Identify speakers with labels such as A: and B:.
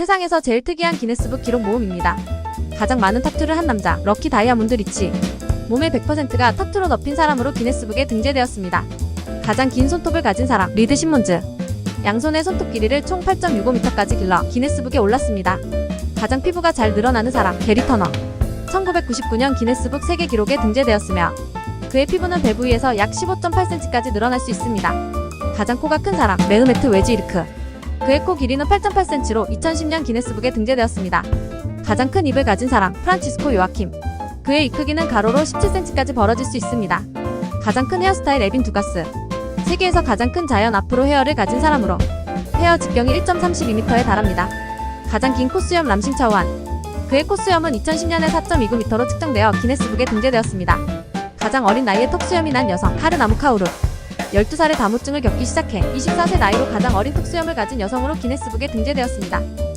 A: 세상에서 제일 특이한 기네스북 기록 모음입니다. 가장 많은 타투를 한 남자, 럭키 다이아몬드 리치. 몸의 100%가 타투로 덮인 사람으로 기네스북에 등재되었습니다. 가장 긴 손톱을 가진 사람, 리드 신문즈. 양손의 손톱 길이를 총 8.65m까지 길러 기네스북에 올랐습니다. 가장 피부가 잘 늘어나는 사람, 게리 터너. 1999년 기네스북 세계 기록에 등재되었으며 그의 피부는 배 부위에서 약 15.8cm까지 늘어날 수 있습니다. 가장 코가 큰 사람, 메흐메트 웨지이르크. 그의 코 길이는 8.8cm로 2010년 기네스북에 등재되었습니다. 가장 큰 입을 가진 사람, 프란치스코 요아킴. 그의 입 크기는 가로로 17cm까지 벌어질 수 있습니다. 가장 큰 헤어스타일 에빈 두가스. 세계에서 가장 큰 자연 앞으로 헤어를 가진 사람으로 헤어 직경이 1.32m에 달합니다. 가장 긴 코수염 람싱 차오한. 그의 코수염은 2010년에 4.29m로 측정되어 기네스북에 등재되었습니다. 가장 어린 나이에 턱수염이 난 여성, 하르나무 카우루. 12살에 다무증을 겪기 시작해 24세 나이로 가장 어린 턱수염을 가진 여성으로 기네스북에 등재되었습니다.